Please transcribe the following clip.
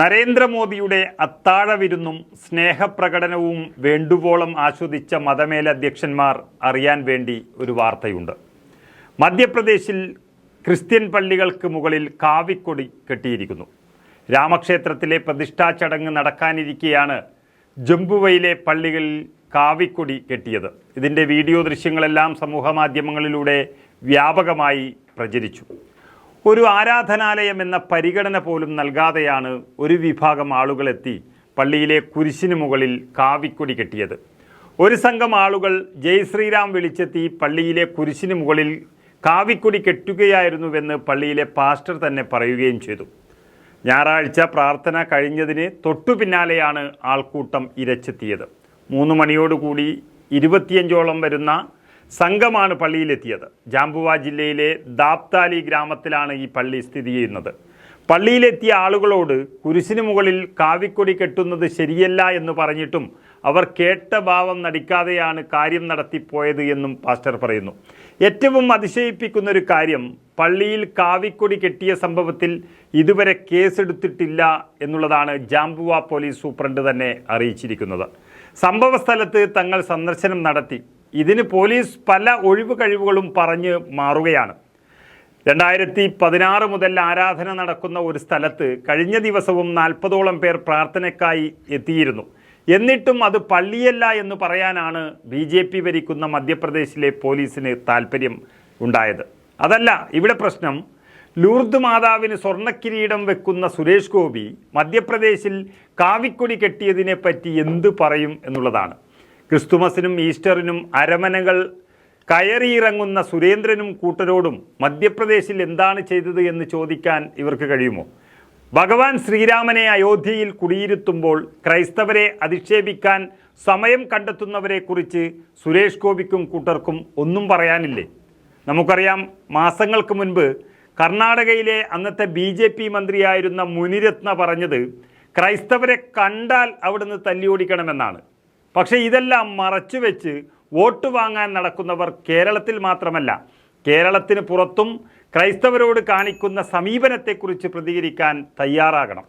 നരേന്ദ്രമോദിയുടെ അത്താഴവിരുന്നും സ്നേഹപ്രകടനവും വേണ്ടുവോളം ആസ്വദിച്ച മതമേലധ്യക്ഷന്മാർ അറിയാൻ വേണ്ടി ഒരു വാർത്തയുണ്ട്. മധ്യപ്രദേശിൽ ക്രിസ്ത്യൻ പള്ളികൾക്ക് മുകളിൽ കാവിക്കൊടി കെട്ടിയിരിക്കുന്നു. രാമക്ഷേത്രത്തിലെ പ്രതിഷ്ഠാ ചടങ്ങ് നടക്കാനിരിക്കെയാണ് ജംബുവയിലെ പള്ളികളിൽ കാവിക്കൊടി കെട്ടിയത്. ഇതിന്റെ വീഡിയോ ദൃശ്യങ്ങളെല്ലാം സമൂഹ മാധ്യമങ്ങളിലൂടെ വ്യാപകമായി പ്രചരിച്ചു. ഒരു ആരാധനാലയം എന്ന പരിഗണന പോലും നൽകാതെയാണ് ഒരു വിഭാഗം ആളുകളെത്തി പള്ളിയിലെ കുരിശിന് മുകളിൽ കാവിക്കൊടി കെട്ടിയത്. ഒരു സംഘം ആളുകൾ ജയ് ശ്രീറാം വിളിച്ചെത്തി പള്ളിയിലെ കുരിശിന് മുകളിൽ കാവിക്കൊടി കെട്ടുകയായിരുന്നുവെന്ന് പള്ളിയിലെ പാസ്റ്റർ തന്നെ പറയുകയും ചെയ്തു. ഞായറാഴ്ച പ്രാർത്ഥന കഴിഞ്ഞതിന് തൊട്ടു പിന്നാലെയാണ് ആൾക്കൂട്ടം ഇരച്ചെത്തിയത്. മൂന്ന് മണിയോടുകൂടി ഇരുപത്തിയഞ്ചോളം വരുന്ന സംഘമാണ് പള്ളിയിലെത്തിയത്. ജാംബുവ ജില്ലയിലെ ദാപ്താലി ഗ്രാമത്തിലാണ് ഈ പള്ളി സ്ഥിതി ചെയ്യുന്നത്. പള്ളിയിലെത്തിയ ആളുകളോട് കുരിശിന് മുകളിൽ കാവിക്കൊടി കെട്ടുന്നത് ശരിയല്ല എന്ന് പറഞ്ഞിട്ടും അവർ കേട്ട ഭാവം നടിക്കാതെയാണ് കാര്യം നടത്തിപ്പോയത് എന്നും പാസ്റ്റർ പറയുന്നു. ഏറ്റവും അതിശയിപ്പിക്കുന്ന ഒരു കാര്യം പള്ളിയിൽ കാവിക്കൊടി കെട്ടിയ സംഭവത്തിൽ ഇതുവരെ കേസെടുത്തിട്ടില്ല എന്നുള്ളതാണ് ജാംബുവ പോലീസ് സൂപ്രണ്ട് തന്നെ അറിയിച്ചിരിക്കുന്നത്. സംഭവസ്ഥലത്ത് തങ്ങൾ സന്ദർശനം നടത്തി. ഇതിന് പോലീസ് പല ഒഴിവ് കഴിവുകളും പറഞ്ഞ് മാറുകയാണ്. രണ്ടായിരത്തി പതിനാറ് മുതൽ ആരാധന നടക്കുന്ന ഒരു സ്ഥലത്ത് കഴിഞ്ഞ ദിവസവും നാൽപ്പതോളം പേർ പ്രാർത്ഥനയ്ക്കായി എത്തിയിരുന്നു. എന്നിട്ടും അത് പള്ളിയല്ല എന്ന് പറയാനാണ് ബി ജെ പി ഭരിക്കുന്ന മധ്യപ്രദേശിലെ പോലീസിന് താല്പര്യം ഉണ്ടായത്. അതല്ല ഇവിടെ പ്രശ്നം. ലൂർദ് മാതാവിന് സ്വർണക്കിരീടം വെക്കുന്ന സുരേഷ് ഗോപി മധ്യപ്രദേശിൽ കാവിക്കൊടി കെട്ടിയതിനെ പറ്റി എന്ത് പറയും എന്നുള്ളതാണ്. ക്രിസ്തുമസിനും ഈസ്റ്ററിനും അരമനകൾ കയറിയിറങ്ങുന്ന സുരേന്ദ്രനും കൂട്ടരോടും മധ്യപ്രദേശിൽ എന്താണ് ചെയ്തത് എന്ന് ചോദിക്കാൻ ഇവർക്ക് കഴിയുമോ? ഭഗവാൻ ശ്രീരാമനെ അയോധ്യയിൽ കുടിയിരുത്തുമ്പോൾ ക്രൈസ്തവരെ അധിക്ഷേപിക്കാൻ സമയം കണ്ടെത്തുന്നവരെക്കുറിച്ച് സുരേഷ് ഗോപിക്കും കൂട്ടർക്കും ഒന്നും പറയാനില്ലേ? നമുക്കറിയാം മാസങ്ങൾക്ക് മുൻപ് കർണാടകയിലെ അന്നത്തെ ബി ജെ പി മന്ത്രിയായിരുന്ന മുനിരത്ന പറഞ്ഞത് ക്രൈസ്തവരെ കണ്ടാൽ അവിടുന്ന് തല്ലിയോടിക്കണമെന്നാണ്. പക്ഷേ ഇതെല്ലാം മറച്ചു വെച്ച് വോട്ട് വാങ്ങാൻ നടക്കുന്നവർ കേരളത്തിൽ മാത്രമല്ല കേരളത്തിന് പുറത്തും ക്രൈസ്തവരോട് കാണിക്കുന്ന സമീപനത്തെക്കുറിച്ച് പ്രതികരിക്കാൻ തയ്യാറാകണം.